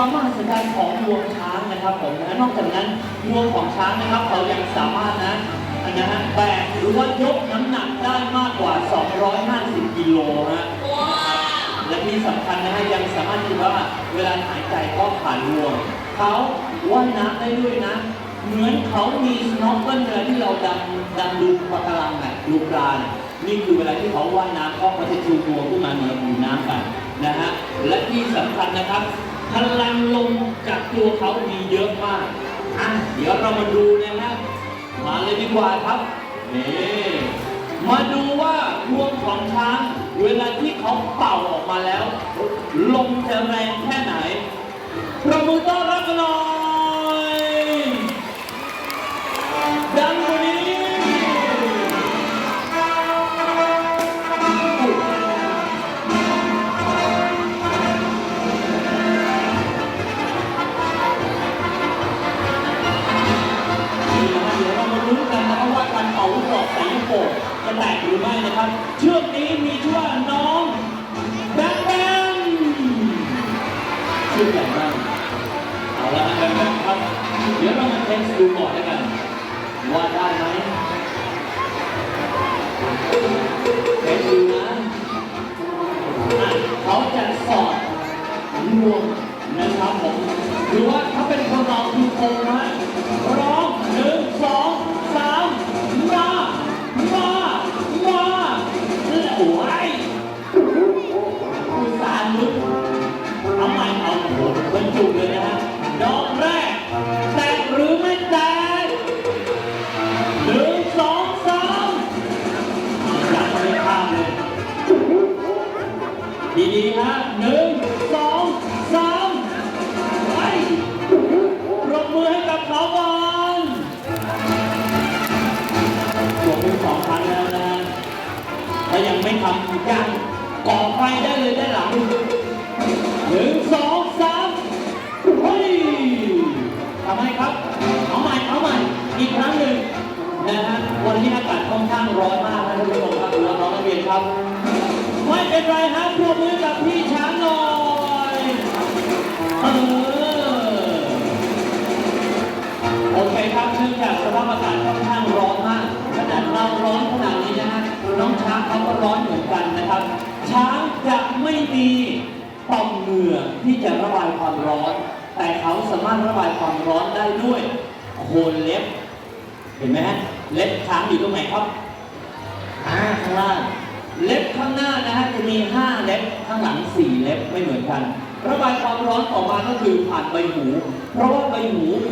การของงวงช้างนะครับผมนะนอกจากนั้นงวงของช้างนะครับเขายังสามารถนะนะฮะแบกหรือว่ายกน้ำหนักได้มากกว่า 250 กิโลฮะและที่สำคัญนะฮะยังสามารถที่ว่าเวลาหายใจก็ผ่านรวมเขาว่ายน้ำได้ด้วยนะ เหมือนเขามีสโนว์เกิลเวลาที่เราดำดำดูปะการังน่ะดูปลาน่ะนี่คือเวลาที่เขาว่ายน้ำก็เขาจะชูตัวขึ้นมาเหนือผิวน้ำกันนะฮะและที่สำคัญนะครับ พลังลมจากตัวเขามีเยอะมากอะเดี๋ยวเรามาดูนะฮะมาเลยดีกว่าครับนี่มาดูว่าพวงของช้างเวลาที่เขาเป่าออกมาแล้ว ลมจะแรงแค่ไหนประมือต้อนรับกันหน่อย จะแตกหรือไม่นะครับเชือกนี้มีชื่อว่าน้องแบงแบงชื่อใหญ่มากเอาละครับแบงครับ เดี๋ยวเรามาเทสดูก่อนแล้วกัน ว่าได้ไหมเทสดูนะเขาจะสอดรวมนะครับผมหรือว่าถ้าเป็นคน ดีๆฮะหนึ่งสองสามไปรบมือให้กับเขาก่อนรบมือสองครั้งแล้วนะถ้ายังไม่ทำยังก่อไฟได้เลยได้านหลังหนึ่งสองสามเฮ้ยทำไมครับ เอาใหม่เอาใหม่ อีกครั้งหนึ่งนะฮะวันนี้อากาศค่อนข้างร้อนมากนะท่านผู้ชมครับดูแล้วน้องนักเรียนครับ ไม่เป็นไรฮะปรบมือกับพี่ช้างหน่อยเออโอเคครับเนื่องจากสภาพอากาศค่อนข้างร้อนมากขนาดเราร้อนขนาดนี้นะฮะน้องช้างเขาก็ร้อนเหมือนกันนะครับ ช้างจะไม่มีต่อมเหงื่อที่จะระบายความร้อน แต่เขาสามารถระบายความร้อนได้ด้วยโคนเล็บ เห็นไหมฮะเล็บช้างอยู่ตรงไหนครับอ่าข้างล่าง เล็บข้างหน้านะฮะจะมี 5 เล็บข้างหลัง 4 เล็บไม่เหมือนกัน ระบายความร้อนออกมาก็คือผ่านใบหู เพราะว่าใบหูมี